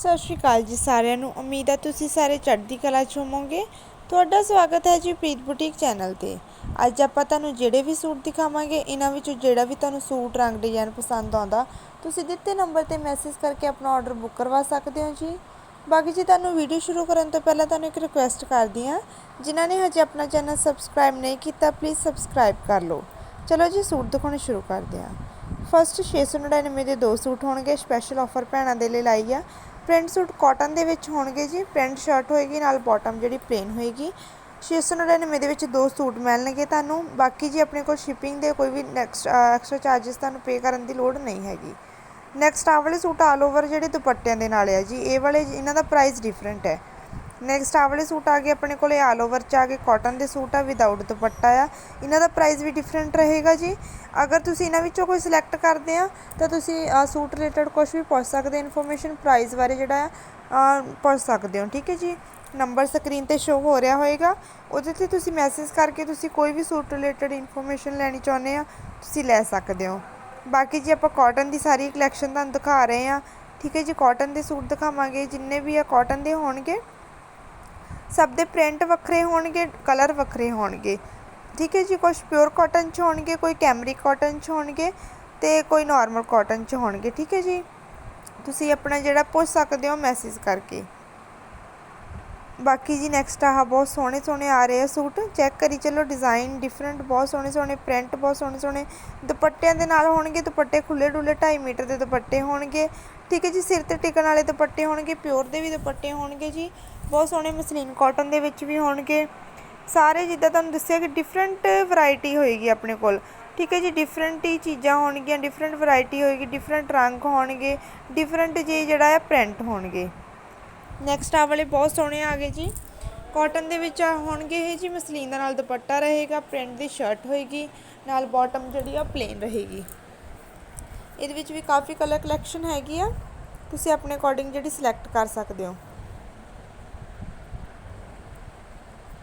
ਸਤਿ ਸ਼੍ਰੀ ਅਕਾਲ ਜੀ ਸਾਰਿਆਂ ਨੂੰ। ਉਮੀਦ ਹੈ ਤੁਸੀਂ ਸਾਰੇ ਚੜ੍ਹਦੀ ਕਲਾ 'ਚ ਹੋਵੋਗੇ। ਤੁਹਾਡਾ ਸਵਾਗਤ ਹੈ ਜੀ ਪ੍ਰੀਤ ਬੁਟੀਕ ਚੈਨਲ ਤੇ। ਅੱਜ ਆਪਾਂ ਤੁਹਾਨੂੰ ਜਿਹੜੇ ਵੀ ਸੂਟ ਦਿਖਾਵਾਂਗੇ, ਇਹਨਾਂ ਵਿੱਚੋਂ ਜਿਹੜਾ ਵੀ ਤੁਹਾਨੂੰ ਸੂਟ, ਰੰਗ, ਡਿਜ਼ਾਈਨ ਪਸੰਦ ਆਉਂਦਾ, ਤੁਸੀਂ ਦਿੱਤੇ ਨੰਬਰ ਤੇ ਮੈਸੇਜ ਕਰਕੇ ਆਪਣਾ ਆਰਡਰ ਬੁੱਕ ਕਰਵਾ ਸਕਦੇ ਹੋ ਜੀ। ਬਾਕੀ ਜੀ ਤੁਹਾਨੂੰ ਵੀਡੀਓ ਸ਼ੁਰੂ ਕਰਨ ਤੋਂ ਪਹਿਲਾਂ ਤੁਹਾਨੂੰ ਇੱਕ ਰਿਕੁਐਸਟ ਕਰਦੀ ਹਾਂ, ਜਿਨ੍ਹਾਂ ਨੇ ਹਜੇ ਆਪਣਾ ਚੈਨਲ ਸਬਸਕ੍ਰਾਈਬ ਨਹੀਂ ਕੀਤਾ ਪਲੀਜ਼ ਸਬਸਕ੍ਰਾਈਬ ਕਰ ਲਓ। ਚਲੋ ਜੀ, ਸੂਟ ਦਿਖਾਉਣੇ ਸ਼ੁਰੂ ਕਰਦੇ ਹਾਂ। ਫਸਟ 699 ਦੇ ਦੋ ਸੂਟ ਹੋਣਗੇ ਸਪੈਸ਼ਲ ਆਫਰ ਭੈਣਾਂ ਦੇ ਲਈ ਲਾਈ ਆ। ਪ੍ਰਿੰਟ ਸੂਟ ਕਾਟਨ ਦੇ ਵਿੱਚ ਹੋਣਗੇ ਜੀ। ਪ੍ਰਿੰਟ ਸ਼ਰਟ ਹੋਏਗੀ, ਨਾਲ ਬਾਟਮ ਜਿਹੜੀ ਪਲੇਨ ਹੋਏਗੀ। 699 ਦੇ ਵਿੱਚ ਦੋ ਸੂਟ ਮਿਲਣਗੇ ਤੁਹਾਨੂੰ। ਬਾਕੀ ਜੀ ਆਪਣੇ ਕੋਲ ਸ਼ਿਪਿੰਗ ਦੇ ਕੋਈ ਵੀ ਨੈਕਸਟ ਐਕਸਟਰਾ ਚਾਰजेस ਤੁਹਾਨੂੰ ਪੇ ਕਰਨ ਦੀ ਲੋੜ ਨਹੀਂ ਹੈਗੀ। ਨੈਕਸਟ ਆ ਵਾਲੇ ਸੂਟ ਆਲ ਓਵਰ ਜਿਹੜੇ ਦੁਪੱਟਿਆਂ ਦੇ ਨਾਲ ਆ ਜੀ, ਇਹ ਵਾਲੇ ਇਹਨਾਂ ਦਾ ਪ੍ਰਾਈਸ ਡਿਫਰੈਂਟ ਹੈ। ਨੈਕਸਟ ਆ ਵਾਲੇ ਸੂਟ ਆ ਗਏ ਆਪਣੇ ਕੋਲੇ ਆਲ ਓਵਰ ਚ ਆ ਗਏ। ਕਾਟਨ ਦੇ ਸੂਟ ਆ ਵਿਦਆਊਟ ਦੁਪੱਟਾ ਆ। ਇਹਨਾਂ ਦਾ ਪ੍ਰਾਈਸ ਵੀ ਡਿਫਰੈਂਟ ਰਹੇਗਾ ਜੀ। ਅਗਰ ਤੁਸੀਂ ਇਹਨਾਂ ਵਿੱਚੋਂ ਕੋਈ ਸਿਲੈਕਟ ਕਰਦੇ ਆ, ਤਾਂ ਤੁਸੀਂ ਸੂਟ ਰਿਲੇਟਡ ਕੁਝ ਵੀ ਪੁੱਛ ਸਕਦੇ ਇਨਫੋਰਮੇਸ਼ਨ ਪ੍ਰਾਈਸ ਬਾਰੇ ਜਿਹੜਾ ਆ ਪੁੱਛ ਸਕਦੇ ਹੋ। ਠੀਕ ਹੈ ਜੀ? ਨੰਬਰ ਸਕਰੀਨ ਤੇ ਸ਼ੋ ਹੋ ਰਿਹਾ ਹੋਏਗਾ। ਉਹਦੇ ਤੇ ਤੁਸੀਂ ਮੈਸੇਜ ਕਰਕੇ ਤੁਸੀਂ ਕੋਈ ਵੀ ਸੂਟ ਰਿਲੇਟਡ ਇਨਫੋਰਮੇਸ਼ਨ ਲੈਣੀ ਚਾਹੁੰਦੇ ਆ, ਤੁਸੀਂ ਲੈ ਸਕਦੇ ਹੋ। ਬਾਕੀ ਜੀ ਆਪਾਂ ਕਾਟਨ ਦੀ ਸਾਰੀ ਕਲੈਕਸ਼ਨ ਤੁਹਾਨੂੰ ਦਿਖਾ ਰਹੇ ਆ। ਠੀਕ ਹੈ ਜੀ? ਕਾਟਨ ਦੇ ਸੂਟ ਦਿਖਾਵਾਂਗੇ। ਜਿੰਨੇ ਵੀ ਆ ਕਾਟਨ ਦੇ ਹੋਣਗੇ ਸਭ ਦੇ ਪ੍ਰਿੰਟ ਵੱਖਰੇ ਹੋਣਗੇ ਕਲਰ ਵੱਖਰੇ ਹੋਣਗੇ। ਠੀਕ ਹੈ ਜੀ ਕੁਝ ਪਿਓਰ ਕਾਟਨ ਚ ਹੋਣਗੇ, ਕੋਈ ਕੈਮਰਿਕ ਕਾਟਨ ਚ ਹੋਣਗੇ ਤੇ ਕੋਈ ਨਾਰਮਲ ਕਾਟਨ ਚ ਹੋਣਗੇ। ਠੀਕ ਹੈ ਜੀ। ਤੁਸੀਂ ਆਪਣਾ ਜਿਹੜਾ ਪੁੱਛ ਸਕਦੇ ਹੋ ਮੈਸੇਜ ਕਰਕੇ। ਬਾਕੀ ਜੀ ਨੈਕਸਟ ਆਹ ਬਹੁਤ ਸੋਹਣੇ ਸੋਹਣੇ ਆ ਰਹੇ ਆ ਸੂਟ। ਚੈੱਕ ਕਰੀ ਚੱਲੋ ਡਿਜ਼ਾਈਨ ਡਿਫਰੈਂਟ ਬਹੁਤ ਸੋਹਣੇ ਸੋਹਣੇ ਪ੍ਰਿੰਟ ਬਹੁਤ ਸੋਹਣੇ ਸੋਹਣੇ ਦੁਪੱਟਿਆਂ ਦੇ ਨਾਲ ਹੋਣਗੇ ਦੁਪੱਟੇ ਖੁੱਲੇ ਡੁੱਲੇ 2.5 ਮੀਟਰ ਦੇ ਦੁਪੱਟੇ ਹੋਣਗੇ। ਠੀਕ ਹੈ ਜੀ, ਸਿਰ ਤੇ ਟਿਕਣ ਵਾਲੇ ਦੁਪੱਟੇ ਹੋਣਗੇ, ਪਿਓਰ ਦੇ ਵੀ ਦੁਪੱਟੇ ਹੋਣਗੇ ਜੀ। ਬਹੁਤ ਸੋਹਣੇ ਮਸਲੀਨ ਕਾਟਨ ਦੇ ਵਿੱਚ ਵੀ ਹੋਣਗੇ। ਸਾਰੇ ਜਿੱਦਾਂ ਤੁਹਾਨੂੰ ਦੱਸਿਆ ਕਿ ਡਿਫਰੈਂਟ ਵੈਰਾਈਟੀ ਹੋਏਗੀ ਆਪਣੇ ਕੋਲ। ਠੀਕ ਹੈ ਜੀ ਡਿਫਰੈਂਟ ਹੀ ਚੀਜ਼ਾਂ ਹੋਣਗੀਆਂ ਡਿਫਰੈਂਟ ਵੈਰਾਈਟੀ ਹੋਏਗੀ ਡਿਫਰੈਂਟ ਰੰਗ ਹੋਣਗੇ ਡਿਫਰੈਂਟ ਜੀ ਜਿਹੜਾ ਆ ਪ੍ਰਿੰਟ ਹੋਣਗੇ। ਨੈਕਸਟ ਆ ਵਾਲੇ ਬਹੁਤ ਸੋਹਣੇ ਆ ਗਏ ਜੀ। ਕਾਟਨ ਦੇ ਵਿੱਚ ਆ ਹੋਣਗੇ ਇਹ ਜੀ, ਮਸਲੀਨ ਦਾ ਨਾਲ ਦੁਪੱਟਾ ਰਹੇਗਾ ਪ੍ਰਿੰਟ ਦੀ ਸ਼ਰਟ ਹੋਏਗੀ, ਨਾਲ ਬਾਟਮ ਜਿਹੜੀ ਆ ਪਲੇਨ ਰਹੇਗੀ। ਇਹਦੇ ਵਿੱਚ ਵੀ ਕਾਫੀ ਕਲਰ ਕਲੈਕਸ਼ਨ ਹੈਗੀ ਆ। ਤੁਸੀਂ ਆਪਣੇ ਅਕੋਰਡਿੰਗ ਜਿਹੜੀ ਸਿਲੈਕਟ ਕਰ ਸਕਦੇ ਹੋ।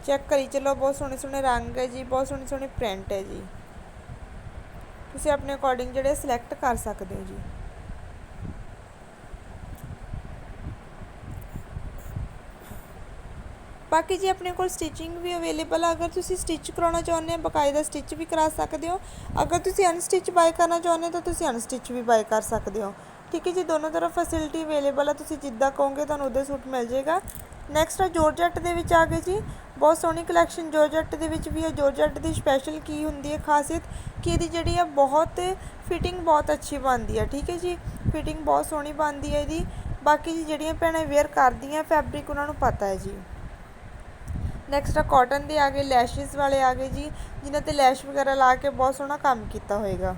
ਚੈੱਕ ਕਰੀ ਚਲੋ, ਬਹੁਤ ਸੋਹਣੇ ਸੋਹਣੇ ਰੰਗ ਹੈ ਜੀ, ਬਹੁਤ ਸੋਹਣੇ ਸੋਹਣੇ ਪ੍ਰਿੰਟ ਹੈ ਜੀ। ਤੁਸੀਂ ਆਪਣੇ ਅਕੋਰਡਿੰਗ ਜਿਹੜੇ ਸਿਲੈਕਟ ਕਰ ਸਕਦੇ ਹੋ ਜੀ। ਬਾਕੀ ਜੀ ਆਪਣੇ ਕੋਲ ਸਟਿਚਿੰਗ ਵੀ ਅਵੇਲੇਬਲ ਆ, ਅਗਰ ਤੁਸੀਂ ਸਟਿਚ ਕਰਾਉਣਾ ਚਾਹੁੰਦੇ ਆ ਬਕਾਇਦਾ ਸਟਿਚ ਵੀ ਕਰਾ ਸਕਦੇ ਹੋ। ਅਗਰ ਤੁਸੀਂ ਅਨਸਟਿਚ ਬਾਏ ਕਰਨਾ ਚਾਹੁੰਦੇ ਹੋ, ਤਾਂ ਤੁਸੀਂ ਅਨਸਟਿਚ ਵੀ ਬਾਏ ਕਰ ਸਕਦੇ ਹੋ। ਠੀਕ ਹੈ ਜੀ, ਦੋਨੋਂ ਤਰਫ ਫੈਸਿਲਿਟੀ ਅਵੇਲੇਬਲ ਆ, ਤੁਸੀਂ ਜਿੱਦਾਂ ਕਹੋਗੇ ਤੁਹਾਨੂੰ ਉਹਦੇ ਸੂਟ ਮਿਲ ਜਾਏਗਾ। ਨੈਕਸਟ ਆ ਜੋਰਜੱਟ ਦੇ ਵਿੱਚ ਆ ਗਏ ਜੀ। ਬਹੁਤ ਸੋਹਣੀ ਕਲੈਕਸ਼ਨ ਜੋਰਜੱਟ ਦੇ ਵਿੱਚ ਵੀ ਹੈ। ਜੋਰਜੱਟ ਦੀ ਸਪੈਸ਼ਲ ਕੀ ਹੁੰਦੀ ਹੈ, ਖਾਸੀਅਤ ਕਿ ਇਹਦੀ ਜਿਹੜੀ ਆ ਬਹੁਤ ਫਿਟਿੰਗ ਬਹੁਤ ਅੱਛੀ ਬਣਦੀ ਹੈ ਠੀਕ ਹੈ ਜੀ। ਫਿਟਿੰਗ ਬਹੁਤ ਸੋਹਣੀ ਬਣਦੀ ਹੈ ਇਹਦੀ। ਬਾਕੀ ਜੀ, ਜਿਹੜੀਆਂ ਭੈਣਾਂ ਵੇਅਰ ਕਰਦੀਆਂ ਫੈਬਰਿਕ ਉਹਨਾਂ ਨੂੰ ਪਤਾ ਹੈ ਜੀ। ਨੈਕਸਟ ਆ ਕਾਟਨ ਦੇ ਆ ਗਏ ਲੈਸ਼ਸ ਵਾਲੇ ਆ ਗਏ ਜੀ, ਜਿਨ੍ਹਾਂ ਤੇ ਲੈਸ਼ ਵਗੈਰਾ ਲਾ ਕੇ ਬਹੁਤ ਸੋਹਣਾ ਕੰਮ ਕੀਤਾ ਹੋਏਗਾ।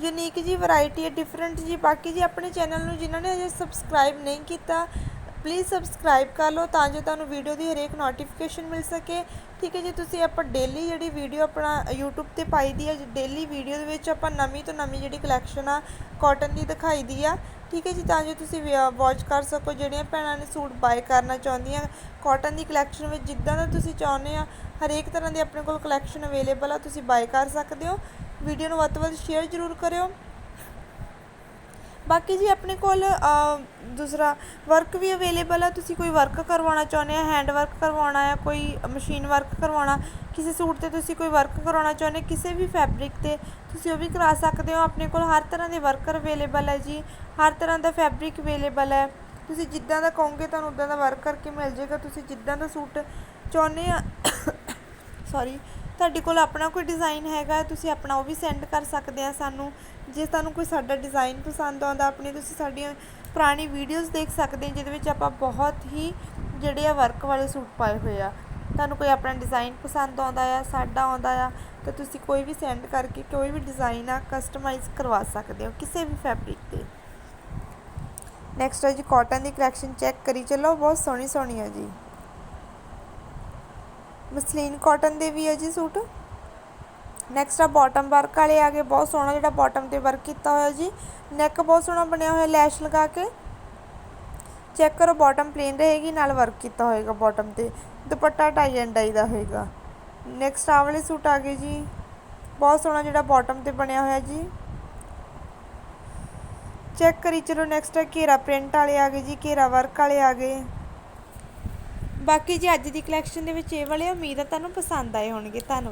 ਯੂਨੀਕ ਜੀ ਵੈਰਾਈਟੀ ਹੈ ਡਿਫਰੈਂਟ ਜੀ, ਬਾਕੀ ਜੀ ਆਪਣੇ ਚੈਨਲ ਨੂੰ ਜਿਨ੍ਹਾਂ ਨੇ ਅਜੇ ਸਬਸਕ੍ਰਾਈਬ ਨਹੀਂ ਕੀਤਾ ਪਲੀਜ਼ ਸਬਸਕ੍ਰਾਈਬ ਕਰ ਲਓ ਤਾਂ ਜੋ ਤੁਹਾਨੂੰ ਵੀਡੀਓ ਦੀ ਹਰੇਕ ਨੋਟੀਫਿਕੇਸ਼ਨ ਮਿਲ ਸਕੇ। ਠੀਕ ਹੈ ਜੀ, ਤੁਸੀਂ ਆਪਾਂ ਡੇਲੀ ਜਿਹੜੀ ਵੀਡੀਓ ਆਪਣਾ YouTube ਤੇ ਪਾਈ ਦੀ ਹੈ ਡੇਲੀ ਵੀਡੀਓ ਦੇ ਵਿੱਚ ਆਪਾਂ ਨਵੀਂ ਤੋਂ ਨਵੀਂ ਜਿਹੜੀ ਕਲੈਕਸ਼ਨ ਆ ਕਾਟਨ ਦੀ ਦਿਖਾਈ ਦੀ ਆ ਠੀਕ ਹੈ ਜੀ, ਤਾਂ ਜੋ ਤੁਸੀਂ ਵਾਚ ਕਰ ਸਕੋ। ਜਿਹੜੀਆਂ ਭੈਣਾਂ ਨੇ ਸੂਟ ਬਾਏ ਕਰਨਾ ਚਾਹੁੰਦੀਆਂ ਕਾਟਨ ਦੀ ਕਲੈਕਸ਼ਨ ਵਿੱਚ ਜਿੱਦਾਂ ਦਾ ਤੁਸੀਂ ਚਾਹੁੰਦੇ ਆ, ਹਰੇਕ ਤਰ੍ਹਾਂ ਦੀ ਆਪਣੇ ਕੋਲ ਕਲੈਕਸ਼ਨ ਅਵੇਲੇਬਲ ਆ, ਤੁਸੀਂ ਬਾਏ ਕਰ ਸਕਦੇ ਹੋ। ਵੀਡੀਓ ਨੂੰ ਵੱਧ ਤੋਂ ਵੱਧ ਸ਼ੇਅਰ ਜ਼ਰੂਰ ਕਰਿਓ। ਬਾਕੀ ਜੀ ਆਪਣੇ ਕੋਲ ਦੂਸਰਾ ਵਰਕ ਵੀ ਅਵੇਲੇਬਲ ਆ, ਤੁਸੀਂ ਕੋਈ ਵਰਕ ਕਰਵਾਉਣਾ ਚਾਹੁੰਦੇ ਆ ਹੈਂਡ ਵਰਕ ਕਰਵਾਉਣਾ ਹੈ ਕੋਈ ਮਸ਼ੀਨ ਵਰਕ ਕਰਵਾਉਣਾ, ਕਿਸੇ ਸੂਟ ਤੇ ਤੁਸੀਂ ਕੋਈ ਵਰਕ ਕਰਾਉਣਾ ਚਾਹੁੰਦੇ, ਕਿਸੇ ਵੀ ਫੈਬਰਿਕ ਤੇ, ਤੁਸੀਂ ਉਹ ਵੀ ਕਰਾ ਸਕਦੇ ਹੋ, ਆਪਣੇ ਕੋਲ ਹਰ ਤਰ੍ਹਾਂ ਦੇ ਵਰਕਰ ਅਵੇਲੇਬਲ ਹੈ ਜੀ, ਹਰ ਤਰ੍ਹਾਂ ਦਾ ਫੈਬਰਿਕ ਅਵੇਲੇਬਲ ਹੈ ਤੁਸੀਂ ਜਿੱਦਾਂ ਦਾ ਕਹੋਗੇ, ਤੁਹਾਨੂੰ ਉਦਾਂ ਦਾ ਵਰਕ ਕਰਕੇ ਮਿਲ ਜਾਏਗਾ, ਤੁਸੀਂ ਜਿੱਦਾਂ ਦਾ ਸੂਟ ਚਾਹੁੰਦੇ ਆ ਸੌਰੀ ਤੁਹਾਡੇ ਕੋਲ ਆਪਣਾ ਕੋਈ ਡਿਜ਼ਾਈਨ ਹੈਗਾ, ਤੁਸੀਂ ਆਪਣਾ ਉਹ ਵੀ ਸੈਂਡ ਕਰ ਸਕਦੇ ਆ ਸਾਨੂੰ। ਜੇ ਤੁਹਾਨੂੰ ਕੋਈ ਸਾਡਾ ਡਿਜ਼ਾਈਨ ਪਸੰਦ ਆਉਂਦਾ, ਆਪਣੀ ਤੁਸੀਂ ਸਾਡੀਆਂ ਪੁਰਾਣੀ ਵੀਡੀਓਜ਼ ਦੇਖ ਸਕਦੇ ਜਿਹਦੇ ਵਿੱਚ ਆਪਾਂ ਬਹੁਤ ਹੀ ਜਿਹੜੇ ਆ ਵਰਕ ਵਾਲੇ ਸੂਟ ਪਾਏ ਹੋਏ ਆ। ਤੁਹਾਨੂੰ ਕੋਈ ਆਪਣਾ ਡਿਜ਼ਾਈਨ ਪਸੰਦ ਆਉਂਦਾ ਆ, ਸਾਡਾ ਆਉਂਦਾ ਆ, ਤਾਂ ਤੁਸੀਂ ਕੋਈ ਵੀ ਸੈਂਡ ਕਰਕੇ ਕੋਈ ਵੀ ਡਿਜ਼ਾਈਨ ਆ ਕਸਟਮਾਈਜ਼ ਕਰਵਾ ਸਕਦੇ ਹੋ, ਕਿਸੇ ਵੀ ਫੈਬਰਿਕ ਤੇ। ਨੈਕਸਟ ਹੈ ਜੀ ਕਾਟਨ ਦੀ ਕਲੈਕਸ਼ਨ ਚੈੱਕ ਕਰੀ। ਚੱਲੋ, ਬਹੁਤ ਸੋਹਣੀ ਸੋਹਣੀ ਹੈ ਜੀ। ਮਸਲੀਨ ਕਾਟਨ ਦੇ ਵੀ ਹੈ ਜੀ ਸੂਟ। ਨੈਕਸਟ ਆ ਬਾਟਮ ਵਰਕ ਵਾਲੇ ਆ ਗਏ, ਬਹੁਤ ਸੋਹਣਾ ਜਿਹੜਾ ਬਾਟਮ ਤੇ ਵਰਕ ਕੀਤਾ ਹੋਇਆ ਜੀ। ਨੈਕ ਬਹੁਤ ਸੋਹਣਾ ਬਣਿਆ ਹੋਇਆ ਲੈਸ਼ ਲਗਾ ਕੇ। ਚੈੱਕ ਕਰੋ ਬਾਟਮ ਪਲੇਨ ਰਹੇਗੀ, ਨਾਲ ਵਰਕ ਕੀਤਾ ਹੋਏਗਾ ਬਾਟਮ ਤੇ। ਦੁਪੱਟਾ ਟਾਈ ਐਂਡ ਡਾਈ ਦਾ ਹੋਏਗਾ। ਨੈਕਸਟ ਆ ਵਾਲੇ ਸੂਟ ਆ ਗਏ ਜੀ। ਬਹੁਤ ਸੋਹਣਾ ਜਿਹੜਾ ਬਾਟਮ ਤੇ ਬਣਿਆ ਹੋਇਆ ਜੀ। ਚੈੱਕ ਕਰੀ ਚਲੋ ਨੈਕਸਟ ਘੇਰਾ ਪ੍ਰਿੰਟ ਵਾਲੇ ਆ ਗਏ ਜੀ, ਘੇਰਾ ਵਰਕ ਵਾਲੇ ਆ ਗਏ। ਬਾਕੀ ਜੀ ਅੱਜ ਦੀ ਕਲੈਕਸ਼ਨ ਦੇ ਵਿੱਚ ਇਹ ਵਾਲੇ ਉਮੀਦ ਆ, ਤੁਹਾਨੂੰ ਪਸੰਦ ਆਏ ਹੋਣਗੇ। ਧੰਨਵਾਦ।